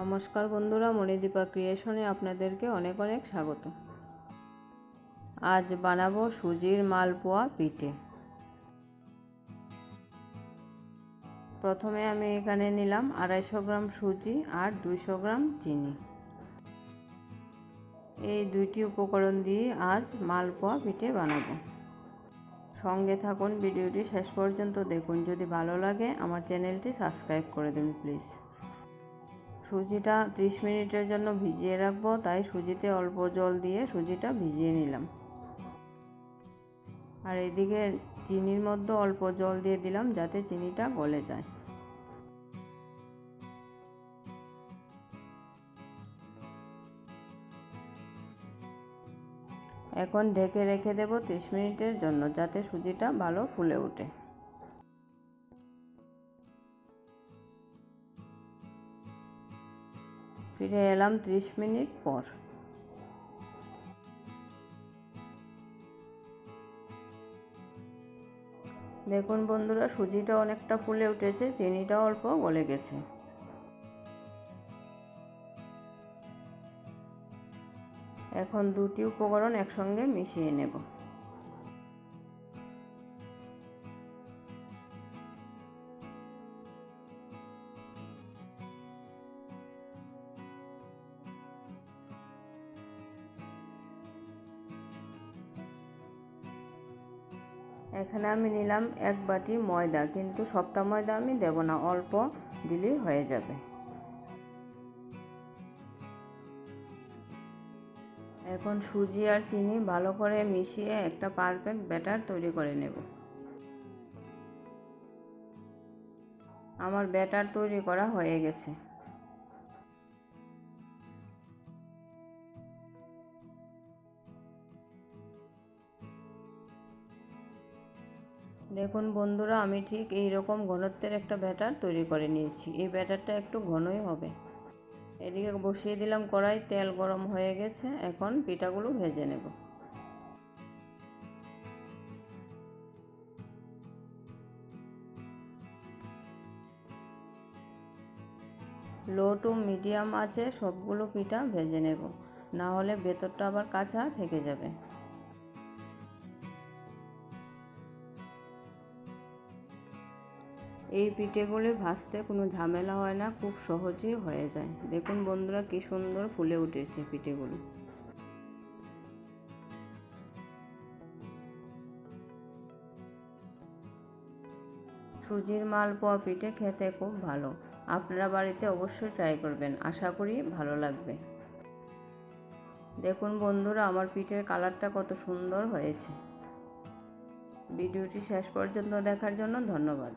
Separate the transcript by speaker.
Speaker 1: নমস্কার বন্ধুরা, মণিদীপা ক্রিয়েশনে আপনাদেরকে অনেক অনেক স্বাগত। আজ বানাবো সুজির মালপোয়া পিঠে। প্রথমে আমি এখানে নিলাম আড়াইশো গ্রাম সুজি আর দুইশো গ্রাম চিনি। এই দুইটি উপকরণ দিয়ে আজ মালপোয়া পিঠে বানাবো। সঙ্গে থাকুন, ভিডিওটি শেষ পর্যন্ত দেখুন। যদি ভালো লাগে, আমার চ্যানেলটি সাবস্ক্রাইব করে দিন, প্লিজ। সুজিটা 30 মিনিটের জন্য ভিজিয়ে রাখব, তাই সুজিতে অল্প জল দিয়ে সুজিটা ভিজিয়ে নিলাম। আর এদিকে চিনির মধ্যে অল্প জল দিয়ে দিলাম যাতে চিনিটা গলে যায়। এখন ঢেকে রেখে দেব 30 মিনিটের জন্য যাতে সুজিটা ভালো ফুলে ওঠে। ফিরে এলাম 30 মিনিট পর। দেখুন বন্ধুরা সুজিটা অনেকটা ফুলে উঠেছে চিনিটা অল্প গলে গেছে। এখন দুটি উপকরণ একসঙ্গে মিশিয়ে নেব। এখানে আমি নিলাম এক বাটি ময়দা, কিন্তু সবটা ময়দা আমি দেব না, অল্প দিলেই হয়ে যাবে। এখন সুজি আর চিনি ভালো করে মিশিয়ে একটা পারফেক্ট ব্যাটার তৈরি করে নেব। আমার ব্যাটার তৈরি করা হয়ে গেছে। দেখুন বন্ধুরা, আমি ঠিক এই রকম ঘনত্বের একটা ব্যাটার তৈরি করে নিয়েছি। এই ব্যাটারটা একটু ঘনই হবে। এদিকে বসিয়ে দিলাম কড়াই, তেল গরম হয়ে গেছে। এখন পিঠাগুলো ভেজে নেব। লো টু মিডিয়াম আছে সবগুলো পিঠা ভেজে নেব। না হলে ভেতরটা আবার কাঁচা থেকে যাবে। এই পিঠেগুলি ভাজতে কোনো ঝামেলা হয় না, খুব সহজেই হয়ে যায়। দেখুন বন্ধুরা কি সুন্দর ফুলে উঠেছে পিঠেগুলো। সুজির মালপোয়া পিঠে খেতে খুব ভালো। আপনারা বাড়িতে অবশ্যই ট্রাই করবেন, আশা করি ভালো লাগবে। দেখুন বন্ধুরা, আমার পিঠের কালারটা কত সুন্দর হয়েছে। ভিডিওটি শেষ পর্যন্ত দেখার জন্য ধন্যবাদ।